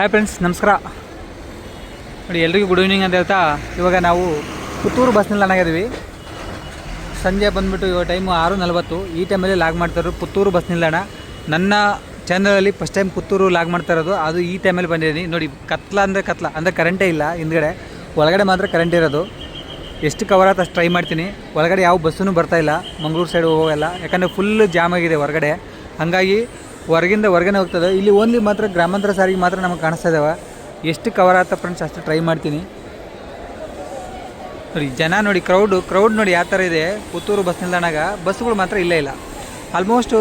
Hi friends ನಮಸ್ಕಾರ. ನೋಡಿ, ಎಲ್ರಿಗೂ ಗುಡ್ ಈವ್ನಿಂಗ್ ಅಂತ ಹೇಳ್ತಾ, ಇವಾಗ ನಾವು ಪುತ್ತೂರು ಬಸ್ ನಿಲ್ದಾಣಾಗಿದ್ದೀವಿ ಸಂಜೆ ಬಂದುಬಿಟ್ಟು ಇವಾಗ ಟೈಮು ಆರು ನಲ್ವತ್ತು. ಈ ಟೈಮಲ್ಲಿ ಲಾಗ್ ಮಾಡ್ತಾರೋ ಪುತ್ತೂರು ಬಸ್ ನಿಲ್ದಾಣ. ನನ್ನ ಚಾನಲಲ್ಲಿ ಫಸ್ಟ್ ಟೈಮ್ ಪುತ್ತೂರು ಲಾಗ್ ಮಾಡ್ತಾ ಇರೋದು, ಅದು ಈ ಟೈಮಲ್ಲಿ ಬಂದಿದ್ದೀನಿ. ನೋಡಿ, ಕತ್ಲ ಅಂದರೆ ಕತ್ಲ, ಅಂದರೆ ಕರೆಂಟೇ ಇಲ್ಲ, ಹಿಂದ್ಗಡೆ. ಒಳಗಡೆ ಮಾತ್ರ ಕರೆಂಟ್ ಇರೋದು. ಎಷ್ಟು ಕವರ್ ಆಗುತ್ತೆ ಅಷ್ಟು ಟ್ರೈ ಮಾಡ್ತೀನಿ. ಒಳಗಡೆ ಯಾವ ಬಸ್ಸೂ ಬರ್ತಾ ಇಲ್ಲ, ಮಂಗಳೂರು ಸೈಡ್ ಹೋಗೋಲ್ಲ. ಯಾಕಂದರೆ ಫುಲ್ ಜಾಮ್ ಆಗಿದೆ ಹೊರಗಡೆ. ಹಾಗಾಗಿ ಹೊರಗಿಂದ ಹೊರಗನೆ ಹೋಗ್ತದೆ. ಇಲ್ಲಿ ಓನ್ಲಿ ಮಾತ್ರ ಗ್ರಾಮಾಂತರ ಸಾರಿಗೆ ಮಾತ್ರ ನಮಗೆ ಕಾಣಿಸ್ತಾ ಇದಾವೆ. ಎಷ್ಟು ಕವರ್ ಆತ ಫ್ರೆಂಡ್ಸ್ ಅಷ್ಟು ಟ್ರೈ ಮಾಡ್ತೀನಿ. ನೋಡಿ, ಜನ ನೋಡಿ ಕ್ರೌಡು ಕ್ರೌಡ್ ನೋಡಿ ಯಾವ ಥರ ಇದೆ. ಪುತ್ತೂರು ಬಸ್ ನಿಲ್ದಾಣಾಗ ಬಸ್ಗಳು ಮಾತ್ರ ಇಲ್ಲೇ ಇಲ್ಲ. ಆಲ್ಮೋಸ್ಟು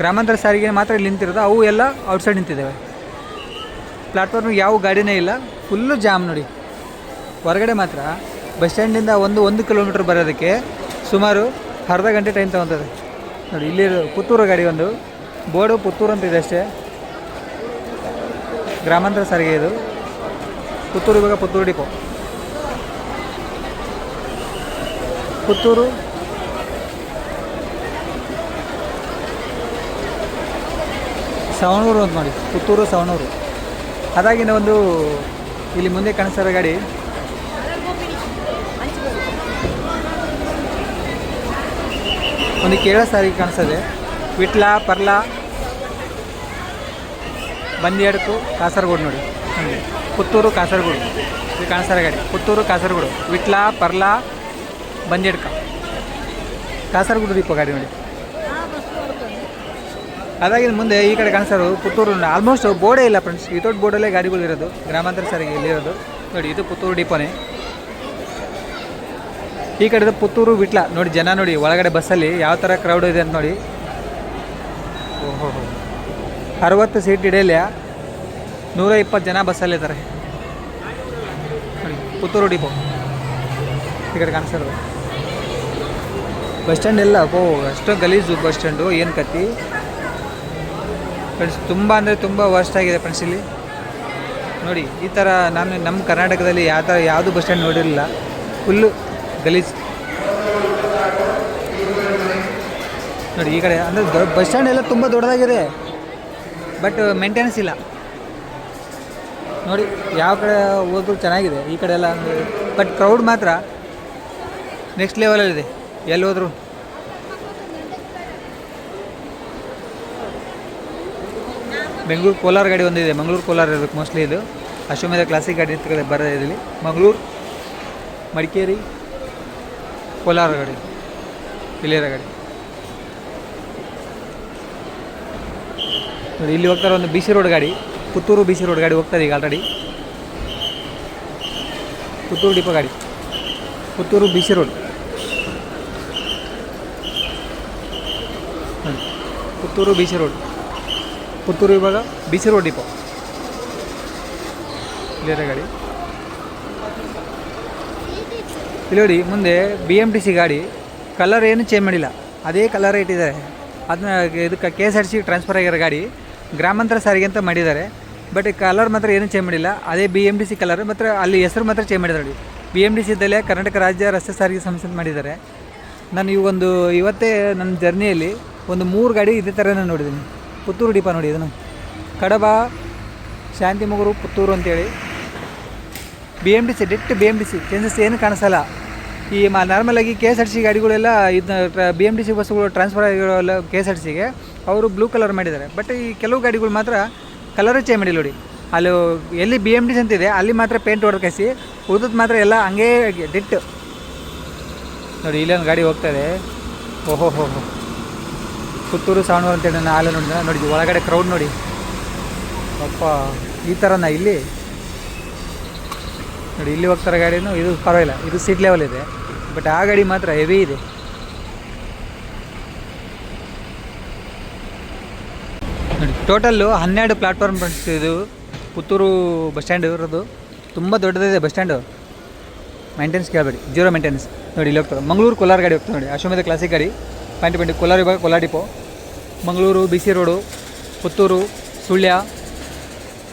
ಗ್ರಾಮಾಂತರ ಸಾರಿಗೆ ಮಾತ್ರ ಇಲ್ಲಿ ನಿಂತಿರೋದು. ಅವು ಎಲ್ಲ ಔಟ್ಸೈಡ್ ನಿಂತಿದ್ದಾವೆ. ಪ್ಲಾಟ್ಫಾರ್ಮ್ ಯಾವ ಗಾಡಿನೇ ಇಲ್ಲ. ಫುಲ್ಲು ಜಾಮ್ ನೋಡಿ. ಹೊರಗಡೆ ಮಾತ್ರ ಬಸ್ ಸ್ಟ್ಯಾಂಡಿಂದ ಒಂದು ಒಂದು ಕಿಲೋಮೀಟ್ರ್ ಬರೋದಕ್ಕೆ ಸುಮಾರು ಅರ್ಧ ಗಂಟೆ ಟೈಮ್ ತೊಗೊತದೆ. ನೋಡಿ, ಇಲ್ಲಿ ಪುತ್ತೂರು ಗಾಡಿ ಒಂದು. ಬೋರ್ಡು ಪುತ್ತೂರು ಅಂತ ಇದೆ ಅಷ್ಟೇ. ಗ್ರಾಮಾಂತರ ಸಾರಿಗೆ ಇದು. ಪುತ್ತೂರು ಇವಾಗ ಪುತ್ತೂರು ಡಿಪೋ. ಪುತ್ತೂರು. ಸವಣೂರು ಅಂತ ನೋಡಿ, ಪುತ್ತೂರು, ಸವಣೂರು. ಅದಾಗಿನ ಒಂದು ಇಲ್ಲಿ ಮುಂದೆ ಕಾಣಿಸ್ತಾರೆ ಗಾಡಿ. ಒಂದು ಕೇಳ ಸಾರಿಗೆ ಕಾಣಿಸ್ತದೆ ವಿಟ್ಲ, ಪರ್ಲ, ಬಂದಿಯಡ್ಕು, ಕಾಸರಗೋಡು ನೋಡಿ. ಪುತ್ತೂರು, ಕಾಸರಗೋಡು. ಇದು ಕಾಸರಗಡಿ ಗಾಡಿ. ಪುತ್ತೂರು, ಕಾಸರಗೋಡು. ವಿಟ್ಲ, ಪರ್ಲ, ಬಂದಿಯಡ್ಕ. ಕಾಸರಗೋಡು ದೀಪ ಗಾಡಿ ನೋಡಿ. ಅದಾಗಿನ ಮುಂದೆ ಈ ಕಡೆ ಕಾಣಿಸೋದು ಪುತ್ತೂರು ಆಲ್ಮೋಸ್ಟ್ ಬೋರ್ಡೇ ಇಲ್ಲ ಫ್ರೆಂಡ್ಸ್ ಈ ದೊಡ್ಡ ಬೋರ್ಡಲ್ಲೇ ಗಾಡಿಗಳು ಇರೋದು. ಗ್ರಾಮಾಂತರ ಸಾರಿಗೆ ಇಲ್ಲಿರೋದು ನೋಡಿ, ಇದು ಪುತ್ತೂರು ಡಿಪೋನೇ. ಈ ಕಡೆದು ಪುತ್ತೂರು, ವಿಟ್ಲ. ನೋಡಿ, ಜನ ನೋಡಿ, ಒಳಗಡೆ ಬಸ್ಸಲ್ಲಿ ಯಾವ ಥರ ಕ್ರೌಡ್ ಇದೆ ಅಂತ ನೋಡಿ. ಓಹೋ ಅರವತ್ತು ಸೀಟ್ ಹಿಡಿಯಲ್ಲ ನೂರ ಇಪ್ಪತ್ತು ಜನ ಬಸ್ಸಲ್ಲಿದ್ದಾರೆ ಪುತ್ತೂರು ಡಿಪೋ ಈ ಕಡೆ ಕಾಣಿಸ್ತಾರೆ ಬಸ್ ಸ್ಟ್ಯಾಂಡ್ ಎಲ್ಲ, ಓ ಅಷ್ಟೊಂದು ಗಲೀಜು ಬಸ್ ಸ್ಟ್ಯಾಂಡು ಏನು ಕತ್ತಿ. ಫ್ರೆಂಡ್ಸ್ ತುಂಬ ಅಂದರೆ ತುಂಬ ವರ್ಸ್ಟ್ ಆಗಿದೆ ಫ್ರೆಂಡ್ಸ್ ಇಲ್ಲಿ. ನೋಡಿ, ಈ ಥರ ನಾನು ನಮ್ಮ ಕರ್ನಾಟಕದಲ್ಲಿ ಯಾವ ಥರ ಯಾವುದು ಬಸ್ ಸ್ಟ್ಯಾಂಡ್ ನೋಡಿರಲಿಲ್ಲ. ಫುಲ್ಲು ಗಲೀಜ್. ನೋಡಿ, ಈ ಕಡೆ, ಅಂದರೆ ದೊಡ್ಡ ಬಸ್ ಸ್ಟ್ಯಾಂಡ್ ಎಲ್ಲ ತುಂಬ ದೊಡ್ಡದಾಗಿದೆ. ಬಟ್ ಮೇಂಟೆನೆನ್ಸ್ ಇಲ್ಲ. ನೋಡಿ, ಯಾವ ಕಡೆ ಹೋದ್ರು ಚೆನ್ನಾಗಿದೆ. ಈ ಕಡೆ ಎಲ್ಲ ಬಟ್ ಕ್ರೌಡ್ ಮಾತ್ರ ನೆಕ್ಸ್ಟ್ ಲೆವೆಲಲ್ಲಿದೆ ಎಲ್ಲಿ ಹೋದ್ರು? ಬೆಂಗಳೂರು ಕೋಲಾರ ಗಾಡಿ ಒಂದಿದೆ. ಮಂಗಳೂರು ಕೋಲಾರ ಇರಬೇಕು ಮೋಸ್ಟ್ಲಿ ಇದು. ಅಶ್ವಮೇಧ ಕ್ಲಾಸಿಕ್ ಗಾಡಿ ಇರ್ತದೆ, ಬರೋದು ಇಲ್ಲಿ ಮಂಗಳೂರು, ಮಡಿಕೇರಿ, ಕೋಲಾರ ಗಾಡಿ. ಇಲ್ಲಿರೋ ಗಾಡಿ. ಇಲ್ಲಿ ಹೋಗ್ತಾರೆ ಒಂದು ಬಿ ಸಿ ರೋಡ್ ಗಾಡಿ, ಪುತ್ತೂರು ಬಿ ಸಿ ರೋಡ್ ಗಾಡಿ ಹೋಗ್ತದೆ ಈಗ ಆಲ್ರೆಡಿ ಪುತ್ತೂರು ಡಿಪೋ ಗಾಡಿ. Puttur B C road Puttur B C road Puttur ಇವಾಗ B C road depot clear ಗಾಡಿ. ಇಲ್ಲಿ ನೋಡಿ, ಮುಂದೆ ಬಿ ಎಂ ಟಿ ಸಿ ಗಾಡಿ ಕಲರ್ ಏನು ಚೇಂಜ್ ಮಾಡಿಲ್ಲ. ಅದೇ ಕಲರ್ ಇಟ್ಟಿದ್ದಾರೆ. ಅದನ್ನ ಇದಕ್ಕೆ K S R C transfer ಆಗಿರೋ ಗಾಡಿ. ಗ್ರಾಮಾಂತರ ಸಾರಿಗೆ ಅಂತ ಮಾಡಿದ್ದಾರೆ. ಬಟ್ ಕಲರ್ ಮಾತ್ರ ಏನೂ ಚೇಂಜ್ ಮಾಡಿಲ್ಲ. ಅದೇ B M D C colour ಮಾತ್ರ ಅಲ್ಲಿ ಹೆಸರು ಮಾತ್ರ ಚೇಂಜ್ ಮಾಡಿದ್ದಾರೆ. ನೋಡಿ ಬಿ ಎಂ ಡಿ ಸಿ ಇದ್ದಲ್ಲೇ ಕರ್ನಾಟಕ ರಾಜ್ಯ ರಸ್ತೆ ಸಾರಿಗೆ ಸಂಸ್ಥೆ ಮಾಡಿದ್ದಾರೆ. ನಾನು ಈ ಒಂದು, ಇವತ್ತೇ ನನ್ನ ಜರ್ನಿಯಲ್ಲಿ ಒಂದು ಮೂರು ಗಾಡಿ ಇದೇ ಥರನೇ ನೋಡಿದ್ದೀನಿ. ಪುತ್ತೂರು ಡಿಪ ನೋಡಿ, ಇದನ್ನು. ಕಡಬ, ಶಾಂತಿಮಗರು, ಪುತ್ತೂರು ಅಂತೇಳಿ. B M D C ಡಿಟ್ B M D C changes ಏನು ಕಾಣಿಸಲ್ಲ. ಈ ಮ ನಾರ್ಮಲಾಗಿ ಕೆ ಎಸ್ ಆರ್ ಸಿ ಗಾಡಿಗಳೆಲ್ಲ ಇದನ್ನ ಬಿ ಎಂ ಡಿ ಸಿ ಬಸ್ಸುಗಳು ಟ್ರಾನ್ಸ್ಫರ್ ಆಗಿರೋಲ್ಲ ಕೆ ಎಸ್ ಆರ್ ಸಿಗೆ ಅವರು ಬ್ಲೂ ಕಲರ್ ಮಾಡಿದ್ದಾರೆ. ಬಟ್ ಈ ಕೆಲವು ಗಾಡಿಗಳು ಮಾತ್ರ ಕಲರ್ ಚೇಂಜ್ ಮಾಡಿಲ್ಲ ನೋಡಿ. ಅಲ್ಲಿ ಎಲ್ಲಿ ಬಿ ಎಂ ಡಿಸ್ ಅಂತಿದೆ ಅಲ್ಲಿ ಮಾತ್ರ ಪೇಂಟ್ ಹೊಡೆದು ಕಸಿ ಉಳಿದದ್ದು ಮಾತ್ರ ಎಲ್ಲ ಹಂಗೇ ಡಿಟ್ಟು ನೋಡಿ ಇಲ್ಲೊಂದು ಗಾಡಿ ಹೋಗ್ತದೆ ಓಹೋ ಹೋ ಹೋ ಪುತ್ತೂರು ಸಾವಣೂರು ಅಂತೇಳಿ ನಾನು ಆಲೆ ನೋಡಿದ ನೋಡಿ, ಒಳಗಡೆ ಕ್ರೌಡ್ ನೋಡಿ. ಅಪ್ಪ, ಈ ಥರನ ಇಲ್ಲಿ. ನೋಡಿ, ಇಲ್ಲಿ ಹೋಗ್ತಾರೆ ಗಾಡಿನೂ, ಇದು ಪರವಾಗಿಲ್ಲ, ಇದು ಸೀಟ್ ಲೆವೆಲ್ ಇದೆ. ಬಟ್ ಆ ಗಾಡಿ ಮಾತ್ರ ಹೆವಿ ಇದೆ. ಟೋಟಲ್ಲು ಹನ್ನೆರಡು ಪ್ಲಾಟ್ಫಾರ್ಮ್ ಇದು. ಪುತ್ತೂರು ಬಸ್ ಸ್ಟ್ಯಾಂಡ್ ಇರೋದು. ತುಂಬ ದೊಡ್ಡದಿದೆ ಬಸ್ ಸ್ಟ್ಯಾಂಡು. ಮೇಂಟೆನೆನ್ಸ್ ಕೇಳಬೇಡಿ. ಜೀರೋ ಮೇಂಟೆನೆನ್ಸ್ ನೋಡಿ, ಇಲ್ಲಿ ಹೋಗ್ತದೆ ಮಂಗಳೂರು ಕೋಲಾರ ಗಾಡಿ ಹೋಗ್ತದೆ ನೋಡಿ. ಅಶ್ವಮೇಧ ಕ್ಲಾಸಿಕ್ ಗಾಡಿ. ಪಾಯಿಂಟ್ ಪಾಯಿಂಟ್ ಕೋಲಾರ ವಿಭಾಗ, Kolar depot Mangaluru B C road Puttur, Sullia,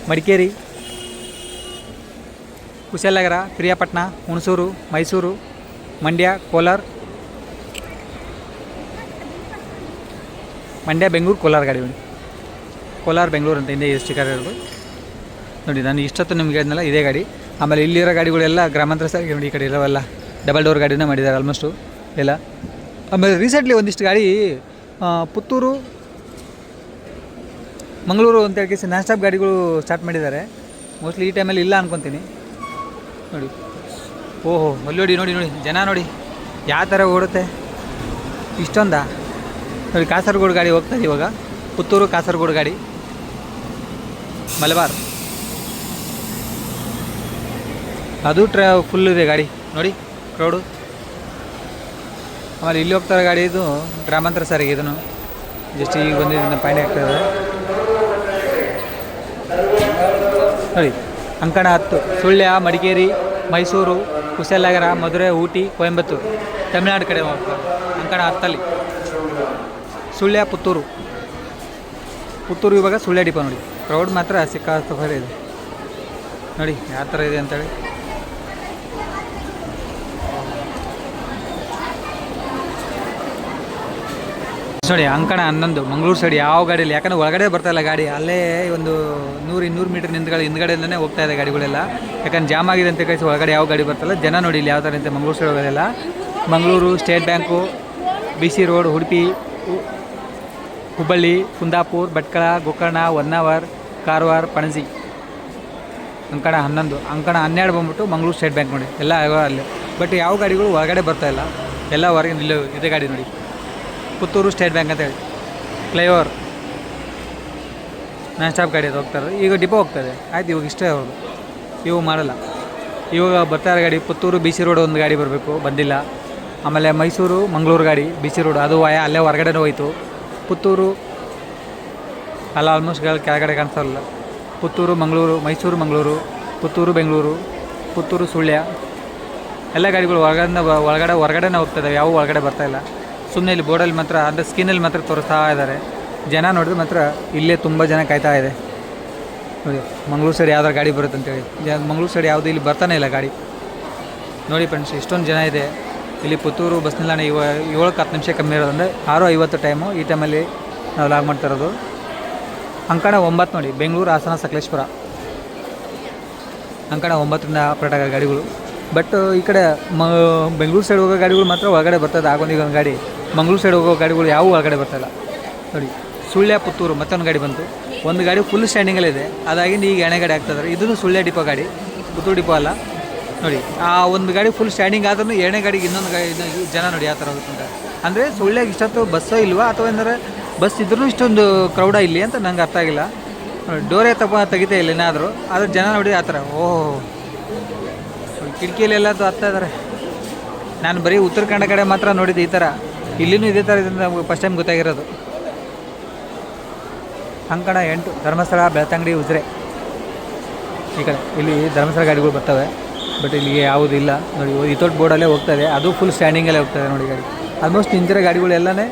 Madikeri, Kushalnagar Piriyapatna Hunsur, Mysuru, Mandya, Kolar. Mandya, Bengaluru, Kolar ಗಾಡಿ ಕೋಲಾರ, ಬೆಂಗಳೂರು ಅಂತ ಹಿಂದೆ ಸ್ಟಿಕರ್ ಇರೋದು ನೋಡಿ, ನಾನು ಇಷ್ಟೊತ್ತು ನಿಮಗೆ ಹೇಳಿದ್ನಲ್ಲ, ಇದೇ ಗಾಡಿ. ಆಮೇಲೆ ಇಲ್ಲಿರೋ ಗಾಡಿಗಳೆಲ್ಲ ಗ್ರಾಮಾಂತರ ಸಾರಿಗೆ ನೋಡಿ, ಈ ಕಡೆ ಇರೋವಲ್ಲ ಡಬಲ್ ಡೋರ್ ಗಾಡಿನ ಮಾಡಿದ್ದಾರೆ ಆಲ್ಮೋಸ್ಟು ಎಲ್ಲ. ಆಮೇಲೆ ರೀಸೆಂಟ್ಲಿ ಒಂದಿಷ್ಟು ಗಾಡಿ ಪುತ್ತೂರು, ಮಂಗಳೂರು ಅಂತ ಹೇಳಿ ನಾನ್ ಗಾಡಿಗಳು ಸ್ಟಾರ್ಟ್ ಮಾಡಿದ್ದಾರೆ. ಮೋಸ್ಟ್ಲಿ ಈ ಟೈಮಲ್ಲಿ ಇಲ್ಲ ಅನ್ಕೊತೀನಿ. ನೋಡಿ. ಓಹೋ, ಅಲ್ಲಿ ನೋಡಿ ನೋಡಿ ಜನ ನೋಡಿ. ಯಾವ ಥರ ಓಡುತ್ತೆ? ಇಷ್ಟೊಂದಾ? ನೋಡಿ, ಕಾಸರಗೋಡು ಗಾಡಿ ಹೋಗ್ತಾ ಇವಾಗ. ಪುತ್ತೂರು, ಕಾಸರಗೋಡು ಗಾಡಿ. ಮಲಬಾರ್. ಅದು ಟ್ರಾ ಫುಲ್ ಇದೆ ಗಾಡಿ. ನೋಡಿ ಕ್ರೌಡು ಆಮೇಲೆ ಇಲ್ಲಿ ಹೋಗ್ತಾರೆ ಗಾಡಿ ಇದು ಗ್ರಾಮಾಂತರ ಸಾರಿಗೆ ಇದನ್ನು. ಜಸ್ಟ್ ಈಗ ಬಂದಿದ್ದ ಪಾಯಿಂಟ್ ಇದೆ. ನೋಡಿ, ಅಂಕಣ ಹತ್ತು, ಸುಳ್ಯ, ಮಡಿಕೇರಿ, ಮೈಸೂರು, ಕುಶಾಲನಗರ, ಮಧುರೆ, ಊಟಿ, ಕೊಯಂಬತ್ತೂರು. ತಮಿಳ್ನಾಡು ಕಡೆ ಹೋಗ್ತಾರೆ ಅಂಕಣ ಹತ್ತಲ್ಲಿ. ಸುಳ್ಯ, ಪುತ್ತೂರು. ಪುತ್ತೂರು ಇವಾಗ ಸುಳ್ಯ ಡಿಪೋ ನೋಡಿ. ಕ್ರೌಡ್ ಮಾತ್ರ ಸಿಕ್ಕಾಪಟ್ಟೆ ಇದೆ. ನೋಡಿ, ಯಾವ ಥರ ಇದೆ ಅಂತೇಳಿ. ನೋಡಿ, ಅಂಕಣ ಹನ್ನೊಂದು, ಮಂಗಳೂರು ಸೈಡ್ ಯಾವ ಗಾಡಿಯಲ್ಲಿ? ಯಾಕಂದ್ರೆ ಒಳಗಡೆ ಬರ್ತಾ ಇಲ್ಲ ಗಾಡಿ. ಅಲ್ಲೇ ಒಂದು ನೂರು ಇನ್ನೂರು ಮೀಟರ್ ನಿಂತ್ಗಳು ಹಿಂದ್ಗಡೆಯಿಂದನೇ ಹೋಗ್ತಾ ಇದೆ ಗಾಡಿಗಳೆಲ್ಲ. ಯಾಕಂದ್ರೆ ಜಾಮ್ ಆಗಿದೆ ಅಂತ ಕಳಿಸಿ ಒಳಗಡೆ ಯಾವ ಗಾಡಿ ಬರ್ತಲ್ಲ. ಜನ ನೋಡಿ ಇಲ್ಲಿ ಯಾವ ಥರ ಅಂತ ಮಂಗಳೂರು ಸೈಡ್ ಹೋಗೋದಿಲ್ಲ Mangaluru state bank B C road Udupi Hubballi, Kundapur, Bhatkal, Gokarna, Honnavar Karwar, Panaji. ಅಂಕಣ ಹನ್ನೊಂದು ಅಂಕಣ ಹನ್ನೆರಡು ಬಂದ್ಬಿಟ್ಟು ಮಂಗಳೂರು ಸ್ಟೇಟ್ ಬ್ಯಾಂಕ್ ನೋಡಿ. ಎಲ್ಲ ಅಲ್ಲಿ. ಬಟ್ ಯಾವ ಗಾಡಿಗಳು ಹೊರಗಡೆ ಇಲ್ಲ. ಎಲ್ಲ ಹೊರಗೆ ನಿಲ್ಲ, ಇದೇ ಗಾಡಿ ನೋಡಿ. ಪುತ್ತೂರು ಸ್ಟೇಟ್ ಬ್ಯಾಂಕ್ ಅಂತ ಹೇಳಿ. ಫ್ಲೈಓವರ್. ನಾನ್ ಸ್ಟಾಪ್ ಗಾಡಿ ಅದು ಹೋಗ್ತಾರೆ ಈಗ ಡಿಪೋ ಹೋಗ್ತದೆ ಆಯ್ತು, ಇವಾಗ ಇಷ್ಟೇ ಅವರು ಇವು ಮಾಡಲ್ಲ. ಇವಾಗ ಬರ್ತಾ ಗಾಡಿ ಪುತ್ತೂರು ಬಿ ಸಿ ರೋಡ್ ಒಂದು ಗಾಡಿ ಬರಬೇಕು, ಬಂದಿಲ್ಲ. ಆಮೇಲೆ ಮೈಸೂರು, ಮಂಗಳೂರು ಗಾಡಿ, ಬಿ ಸಿ ರೋಡ್. ಅದು ವಾಯ, ಅಲ್ಲೇ ಹೊರಗಡೆ ಹೋಯಿತು. ಪುತ್ತೂರು ಅಲ್ಲ ಆಲ್ಮೋಸ್ಟ್ ಗಾಡಿ ಕೆಳಗಡೆ ಕಾಣಿಸಲ್ಲ ಪುತ್ತೂರು, ಮಂಗಳೂರು, ಮೈಸೂರು, ಮಂಗಳೂರು, ಪುತ್ತೂರು, ಬೆಂಗಳೂರು, ಪುತ್ತೂರು, ಸುಳ್ಯ. ಎಲ್ಲ ಗಾಡಿಗಳು ಹೊರಗಡೆ ಒಳಗಡೆ, ಹೊರಗಡೆನೇ ಹೋಗ್ತದೆ ಯಾವ ಒಳಗಡೆ ಇಲ್ಲ. ಸುಮ್ಮನೆ ಇಲ್ಲಿ ಬೋರ್ಡಲ್ಲಿ ಮಾತ್ರ, ಅಂದರೆ ಸ್ಕ್ರೀನಲ್ಲಿ ಮಾತ್ರ ತೋರಿಸ್ತಾ ಇದ್ದಾರೆ ಜನ ನೋಡಿದ್ರೆ ಮಾತ್ರ ಇಲ್ಲೇ ತುಂಬ ಜನ ಕಾಯ್ತಾ ಇದೆ. ನೋಡಿ, ಮಂಗಳೂರು ಸೈಡ್ ಯಾವ್ದಾರು ಗಾಡಿ ಬರುತ್ತೆ ಅಂತೇಳಿ ಜ, ಮಂಗಳೂರು ಸೈಡ್ ಯಾವುದು ಇಲ್ಲಿ ಬರ್ತಾನೆ ಇಲ್ಲ ಗಾಡಿ. ನೋಡಿ ಫ್ರೆಂಡ್ಸ್ ಇಷ್ಟೊಂದು ಜನ ಇದೆ. ಇಲ್ಲಿ ಪುತ್ತೂರು ಬಸ್ ನಿಲ್ದಾಣ ಇವ, ಏಳಕ್ಕೆ ಹತ್ತು ನಿಮಿಷ ಕಮ್ಮಿ ಇರೋದಂದರೆ ಆರು ಐವತ್ತು ಟೈಮು ಈ ಟೈಮಲ್ಲಿ ನಾವು ಲಾಗ್ ಮಾಡ್ತಾ ಇರೋದು. ಅಂಕಣ ಒಂಬತ್ತು ನೋಡಿ, ಬೆಂಗಳೂರು, ಹಾಸನ, ಸಕಲೇಶ್ಪುರ. ಅಂಕಣ ಒಂಬತ್ತರಿಂದ ಆಪರೇಟ್ ಆಗೋ ಗಾಡಿಗಳು. ಬಟ್ ಈ ಕಡೆ ಮ, ಬೆಂಗಳೂರು ಸೈಡ್ ಹೋಗೋ ಗಾಡಿಗಳು ಮಾತ್ರ ಒಳಗಡೆ ಬರ್ತದೆ, ಆಗೊಂದು ಈಗ ಒಂದು ಗಾಡಿ. ಮಂಗಳೂರು ಸೈಡ್ ಹೋಗೋ ಗಾಡಿಗಳು ಯಾವ ಒಳಗಡೆ ಬರ್ತಾಯಿಲ್ಲ ನೋಡಿ, ಸುಳ್ಯ ಪುತ್ತೂರು, ಮತ್ತೊಂದು ಗಾಡಿ ಬಂತು. ಒಂದು ಗಾಡಿ ಫುಲ್ ಸ್ಟ್ಯಾಂಡಿಂಗಲ್ಲಿದೆ ಅದಾಗಿಂದ ಈಗ ಎಣ್ಣೆ ಗಾಡಿ ಆಗ್ತದ್ರೆ ಇದನ್ನು ಸುಳ್ಯ ಡಿಪೋ ಗಾಡಿ, ಪುತ್ತೂರು ಡಿಪೋ ಅಲ್ಲ. ನೋಡಿ, ಆ ಒಂದು ಗಾಡಿ ಫುಲ್ ಸ್ಟ್ಯಾಂಡಿಂಗ್ ಆದ್ರೂ ಎಣ್ಣೆ ಗಾಡಿಗೆ ಇನ್ನೊಂದು ಗಾಡಿ ಜನ ನೋಡಿ ಯಾವ ಥರ ಹೋಗುತ್ತೆ ಅಂತ. ಅಂದರೆ ಸುಳ್ಯಾಗ ಇಷ್ಟೊತ್ತು ಬಸ್ಸೋ ಇಲ್ವಾ? ಅಥವಾ ಏನಾರ ಬಸ್ ಇದ್ರೂ ಇಷ್ಟೊಂದು ಕ್ರೌಡ ಇಲ್ಲಿ ಅಂತ ನಂಗೆ ಅರ್ಥ ಆಗಿಲ್ಲ. ಡೋರೇ ತಪ್ಪ ತೆಗಿತಾ ಇಲ್ಲ ಏನಾದರೂ, ಆದರೆ ಜನ ನೋಡಿ ಆ ಥರ, ಓಹ್. ಕಿಟಕಿಯಲ್ಲೆಲ್ಲ ಹತ್ತಾ ಇದ್ದಾರೆ ನಾನು ಬರೀ ಉತ್ತರ ಕನ್ನಡ ಕಡೆ ಮಾತ್ರ ನೋಡಿದ್ದೆ ಈ ಥರ. ಇಲ್ಲಿನೂ ಇದೇ ಥರ ಇದೆ ನಮಗೆ ಫಸ್ಟ್ ಟೈಮ್ ಗೊತ್ತಾಗಿರೋದು. ಅಂಕಣ ಎಂಟು, ಧರ್ಮಸ್ಥಳ, ಬೆಳ್ತಂಗಡಿ, ಉಜಿರೆ. ಈ ಕಡೆ, ಇಲ್ಲಿ ಧರ್ಮಸ್ಥಳ ಗಾಡಿಗಳು ಬರ್ತವೆ. ಬಟ್ ಇಲ್ಲಿಗೆ ಯಾವುದೂ ಇಲ್ಲ. ನೋಡಿ ಇತೋಟ್ ಬೋರ್ಡಲ್ಲೇ ಹೋಗ್ತದೆ ಅದು ಫುಲ್ ಸ್ಟ್ಯಾಂಡಿಂಗಲ್ಲೇ ಹೋಗ್ತದೆ ನೋಡಿ ಗಾಡಿ. ಆಲ್ಮೋಸ್ಟ್ ನಿಂತಿರೋ ಗಾಡಿಗಳೆಲ್ಲನೇ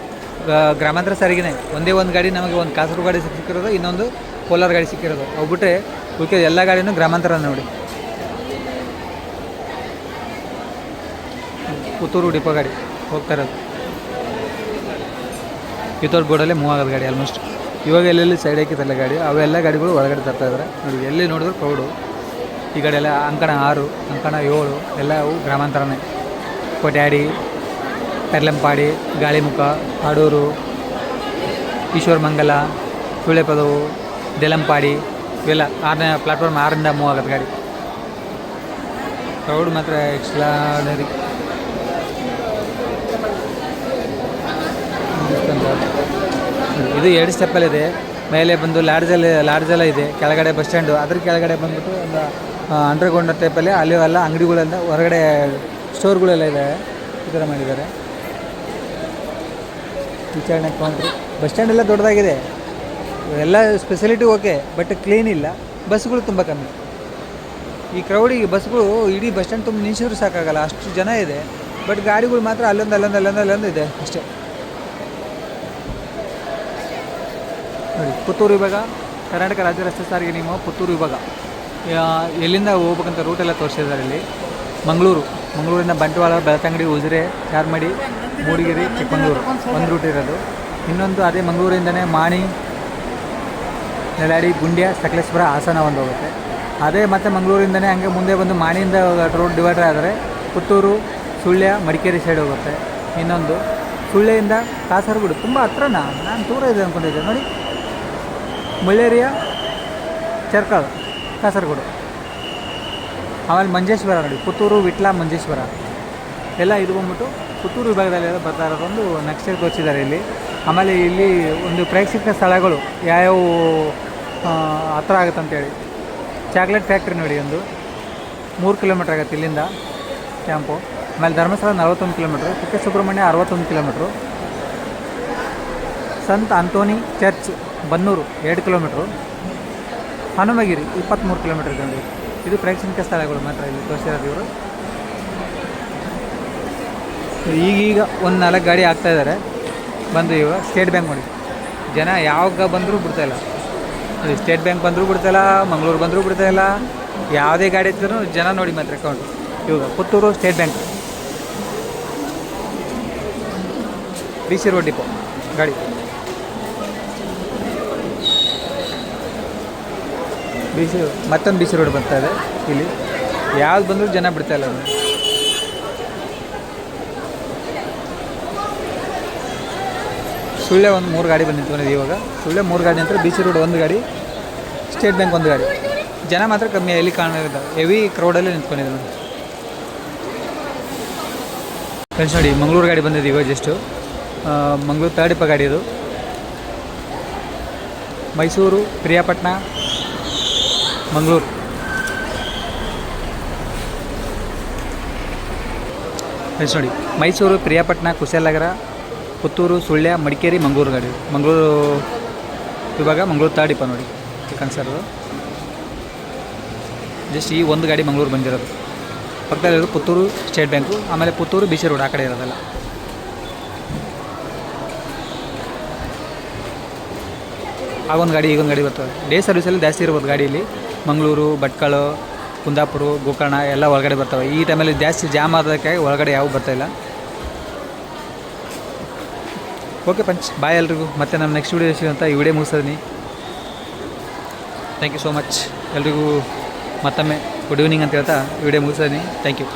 ಗ್ರಾಮಾಂತರ ಸಾರಿಗೆನೇ. ಒಂದೇ ಒಂದು ಗಾಡಿ ನಮಗೆ ಒಂದು ಕಾಸರಗೋಡು ಗಾಡಿ ಸಿಕ್ಕಿರೋದು, ಇನ್ನೊಂದು ಕೋಲಾರ ಗಾಡಿ ಸಿಕ್ಕಿರೋದು. ಅವು ಬಿಟ್ಟರೆ ಉಳಿಕೆ ಎಲ್ಲ ಗಾಡಿನೂ ಗ್ರಾಮಾಂತರ ನೋಡಿ. ಪುತ್ತೂರು ಡಿಪೋ ಗಾಡಿ ಹೋಗ್ತಾ ಇರೋದು. ಕಿತ್ತೂರು ಬೋರ್ಡಲ್ಲೇ ಮೂವ್ ಆಗೋದು ಗಾಡಿ ಆಲ್ಮೋಸ್ಟ್ ಇವಾಗ ಎಲ್ಲೆಲ್ಲಿ ಸೈಡ್ ಹಾಕಿದ್ದಲ್ಲ ಗಾಡಿ, ಅವೆಲ್ಲ ಗಾಡಿಗಳು ಒಳಗಡೆ ತರ್ತಾ ಇದ್ದಾರೆ ನೋಡಿ, ಎಲ್ಲಿ ನೋಡಿದ್ರು ಕ್ರೌಡು ಈ ಕಡೆ ಎಲ್ಲ ಅಂಕಣ ಆರು, ಅಂಕಣ ಏಳು ಎಲ್ಲವೂ ಗ್ರಾಮಾಂತರನೇ. ಕೊಟ್ಯಾಡಿ ಪೆರ್ಲೆಂಪಾಡಿ, ಗಾಳಿಮುಖ, ಆಡೂರು, ಈಶ್ವರಮಂಗಲ ಸುಳೆಪದವು ದೆಲಂಪಾಡಿ, ಇವೆಲ್ಲ ಆರನೇ ಪ್ಲಾಟ್ಫಾರ್ಮ್ ಆರರಿಂದ ಮೂವ್ ಆಗುತ್ತೆ ಗಾಡಿ. ಕ್ರೌಡ್ ಮಾತ್ರ ಎಕ್ಸ್ಟ್ರಾಡರಿ ಇದು ಎರಡು ಸ್ಟೆಪ್ಪಲ್ಲಿದೆ ಮೇಲೆ ಬಂದು ಲಾಡ್ಜಲ್ಲಿ ಲಾಡ್ಜೆಲ್ಲ ಇದೆ. ಕೆಳಗಡೆ ಬಸ್ ಸ್ಟ್ಯಾಂಡು ಅದ್ರ ಕೆಳಗಡೆ ಬಂದ್ಬಿಟ್ಟು ಒಂದು ಅಂಡರ್ಗ್ರೌಂಡ್ ಟೈಪಲ್ಲಿ ಅಲ್ಲಿ ಎಲ್ಲ ಅಂಗಡಿಗಳೆಲ್ಲ, ಹೊರಗಡೆ ಸ್ಟೋರ್ಗಳೆಲ್ಲ ಇದೆ. ಈ ಥರ ಮಾಡಿದ್ದಾರೆ. ವಿಚಾರಣೆ ಕೌಂಟ್ರು ಬಸ್ ಸ್ಟ್ಯಾಂಡ್ ಎಲ್ಲ ದೊಡ್ಡದಾಗಿದೆ. ಎಲ್ಲ ಸ್ಪೆಸಿಲಿಟಿ ಓಕೆ, ಬಟ್ ಕ್ಲೀನ್ ಇಲ್ಲ. ಬಸ್ಗಳು ತುಂಬ ಕಮ್ಮಿ. ಈ ಕ್ರೌಡಿಗೆ ಬಸ್ಗಳು ಇಡೀ ಬಸ್ ಸ್ಟ್ಯಾಂಡ್ ತುಂಬ ನಿಲ್ಸಿದ್ರು ಸಾಕಾಗಲ್ಲ, ಅಷ್ಟು ಜನ ಇದೆ. ಬಟ್ ಗಾಡಿಗಳು ಮಾತ್ರ ಅಲ್ಲೊಂದು ಅಲ್ಲೊಂದು ಅಲ್ಲೊಂದು ಅಲ್ಲೊಂದು ಇದೆ ಅಷ್ಟೇ. ನೋಡಿ, ಪುತ್ತೂರು ವಿಭಾಗ, ಕರ್ನಾಟಕ ರಾಜ್ಯ ರಸ್ತೆ ಸಾರಿಗೆ ನಿಯಮ ಪುತ್ತೂರು ವಿಭಾಗ. ಎಲ್ಲಿಂದ ಹೋಗ್ಬೇಕಂತ ರೂಟೆಲ್ಲ ತೋರಿಸಿದ್ದಾರೆ ಇಲ್ಲಿ ಮಂಗಳೂರು. ಮಂಗಳೂರಿನ ಬಂಟ್ವಾಳ, ಬೆಳತಂಗಡಿ, ಉಜಿರೆ, ಚಾರ್ಮಡಿ. ಮೂಡಿಗೆರೆ, ಚಿಕ್ಕಮಂಗ್ಳೂರು ಒಂದು ರೂಟ್ ಇರೋದು. ಇನ್ನೊಂದು ಅದೇ ಮಂಗಳೂರಿಂದನೇ ಮಾಣಿ ನೆಲಾಡಿ ಗುಂಡ್ಯ ಸಕಲೇಶ್ವರ ಹಾಸನ ಒಂದು ಹೋಗುತ್ತೆ. ಅದೇ ಮತ್ತು ಮಂಗಳೂರಿಂದನೇ ಹಂಗೆ ಮುಂದೆ ಬಂದು ಮಾಣಿಯಿಂದ ರೋಡ್ ಡಿವೈಡರ್ ಆದರೆ ಪುತ್ತೂರು, ಸುಳ್ಯ, ಮಡಿಕೇರಿ ಸೈಡ್ ಹೋಗುತ್ತೆ. ಇನ್ನೊಂದು ಸುಳ್ಯದಿಂದ ಕಾಸರಗೋಡು, ತುಂಬ ಹತ್ರನಾ? ನಾನು ದೂರ ಇದೆ ಅಂದ್ಕೊಂಡಿದ್ದೆ ನೋಡಿ. ಮುಳ್ಳೇರಿಯ, ಚರ್ಕಲ್, ಕಾಸರಗೋಡು. ಆಮೇಲೆ ಮಂಜೇಶ್ವರ ನೋಡಿ, ಪುತ್ತೂರು, ವಿಟ್ಲ, ಮಂಜೇಶ್ವರ. ಎಲ್ಲ ಇದು ಬಂದ್ಬಿಟ್ಟು ಪುತ್ತೂರು ವಿಭಾಗದಲ್ಲಿ ಬರ್ತಾ ಇರೋದೊಂದು ನಕ್ಷೆ ತೋರಿಸಿದ್ದಾರೆ ಇಲ್ಲಿ. ಆಮೇಲೆ ಇಲ್ಲಿ ಒಂದು ಪ್ರೇಕ್ಷಕ ಸ್ಥಳಗಳು ಯಾವ್ಯಾವ ಹತ್ರ ಆಗುತ್ತೆ ಅಂತೇಳಿ ಚಾಕ್ಲೇಟ್ ಫ್ಯಾಕ್ಟ್ರಿ ನೋಡಿ ಒಂದು. ಮೂರು ಕಿಲೋಮೀಟ್ರ್ ಆಗುತ್ತೆ ಇಲ್ಲಿಂದ ಕ್ಯಾಂಪು ಆಮೇಲೆ ಧರ್ಮಸ್ಥಳ ನಲವತ್ತೊಂದು ಕಿಲೋಮೀಟ್ರ್ ಕುಕ್ಕೆ ಸುಬ್ರಹ್ಮಣ್ಯ ಅರವತ್ತೊಂದು ಕಿಲೋಮೀಟ್ರು ಸಂತ ಅಂತೋನಿ ಚರ್ಚ್ ಬನ್ನೂರು ಎರಡು ಕಿಲೋಮೀಟ್ರು ಹನುಮಗಿರಿ ಇಪ್ಪತ್ತ್ಮೂರು ಕಿಲೋಮೀಟ್ರ್ ಇದೆ ಇದು ಪ್ರೇಕ್ಷಣಿಕ ಸ್ಥಳಗಳು ಮಾತ್ರ ಇಲ್ಲಿ ತೋರಿಸಿರೋದು ಇವರು. ಈಗೀಗ ಒಂದು ನಾಲ್ಕು ಗಾಡಿ ಆಗ್ತಾ ಇದ್ದಾರೆ ಬಂದು ಇವಾಗ ಸ್ಟೇಟ್ ಬ್ಯಾಂಕ್ ನೋಡಿ. ಜನ ಯಾವಾಗ ಬಂದರೂ ಬಿಡ್ತಾಯಿಲ್ಲ ನೋಡಿ, ಸ್ಟೇಟ್ ಬ್ಯಾಂಕ್ ಬಂದರೂ ಬಿಡ್ತಾಯಿಲ್ಲ ಮಂಗಳೂರು ಬಂದರೂ ಬಿಡ್ತಾಯಿಲ್ಲ ಯಾವುದೇ ಗಾಡಿ ಇದ್ರೂ ಜನ ನೋಡಿ ಮಾತ್ರ ಅಕೌಂಟ್ ಇವಾಗ Puttur state bank. B C road depot ಗಾಡಿ. ಬಿ ಸಿ ಮತ್ತೊಂದು ಬಿ ಸಿ ರೋಡ್ ಬರ್ತಾ ಇದೆ ಇಲ್ಲಿ. ಯಾವ್ದು ಬಂದರೂ ಜನ ಬಿಡ್ತಾ ಇಲ್ಲ ಅದು. ಸುಳ್ಳೆ ಒಂದು ಮೂರು ಗಾಡಿ ಬಂದು ನಿಂತ್ಕೊಂಡಿದೆ ಇವಾಗ. ಸುಳ್ಳೆ ಮೂರು ಗಾಡಿ ನಂತರ ಬಿ ಸಿ ರೋಡ್ ಒಂದು ಗಾಡಿ ಸ್ಟೇಟ್ ಬ್ಯಾಂಕ್ ಒಂದು ಗಾಡಿ. ಜನ ಮಾತ್ರ ಕಮ್ಮಿ ಎಲ್ಲಿ ಕಾಣೋದಿಲ್ಲ. ಹೆವಿ ಕ್ರೌಡಲ್ಲೇ ನಿಂತ್ಕೊಂಡಿದ್ರು ನೋಡಿ. ಫ್ರೆಂಡ್ಸ್ ನೋಡಿ, ಮಂಗಳೂರು ಗಾಡಿ ಬಂದಿದೆ ಇವಾಗ ಜಸ್ಟು ಮಂಗಳೂರು ಇಪ್ಪ ಗಾಡಿ ಇದು. ಮೈಸೂರು ಪ್ರಿಯಾಪಟ್ಟಣ ಮಂಗಳೂರು. ಫ್ರೆಂಡ್ಸ್ ನೋಡಿ, ಮೈಸೂರು ಪ್ರಿಯಾಪಟ್ಟಣ ಕುಶಾಲನಗರ ಪುತ್ತೂರು, ಸುಳ್ಯ, ಮಡಿಕೇರಿ, ಮಂಗಳೂರು ಗಾಡಿ. ಮಂಗಳೂರು ಇವಾಗ ಮಂಗಳೂರು ತಾಡಿಪ ನೋಡಿ. ಕನ್ಸರ್ದು ಜಸ್ಟ್ ಈ ಒಂದು ಗಾಡಿ ಮಂಗಳೂರು ಬಂದಿರೋದು. ಪಕ್ಕದಲ್ಲಿರೋದು ಪುತ್ತೂರು ಸ್ಟೇಟ್ ಬ್ಯಾಂಕು. ಆಮೇಲೆ ಪುತ್ತೂರು ಬಿ ರೋಡ್ ಆ ಕಡೆ ಇರೋದಲ್ಲ. ಆಗೊಂದು ಗಾಡಿ ಈಗೊಂದು ಗಾಡಿ ಬರ್ತವೆ ಡೇ ಸರ್ವಿಸಲ್ಲಿ ಜಾಸ್ತಿ ಇರ್ಬೋದು ಗಾಡೀಲಿ ಮಂಗಳೂರು, ಭಟ್ಕಳ, ಕುಂದಾಪುರ, ಗೋಕರ್ಣ ಎಲ್ಲ ಒಳಗಡೆ ಬರ್ತವೆ. ಈ ಟೈಮಲ್ಲಿ ಜಾಸ್ತಿ ಜಾಮ್ ಆದಕ್ಕೆ ಒಳಗಡೆ ಯಾವ ಬರ್ತಾಯಿಲ್ಲ ಓಕೆ ಪಂಚ್, ಬಾಯ್ ಎಲ್ರಿಗೂ. ಮತ್ತೆ ನಮ್ಮ ನೆಕ್ಸ್ಟ್ ವೀಡಿಯೋ ಸಿಗೋಂತ ಈ ವಿಡಿಯೋ ಮುಗಿಸಿದೀನಿ ಥ್ಯಾಂಕ್ ಯು ಸೋ ಮಚ್ ಎಲ್ರಿಗೂ ಮತ್ತೊಮ್ಮೆ ಗುಡ್ ಈವ್ನಿಂಗ್ ಅಂತ ಹೇಳ್ತಾ ವಿಡಿಯೋ ಮುಗಿಸಿದೀನಿ ಥ್ಯಾಂಕ್ ಯು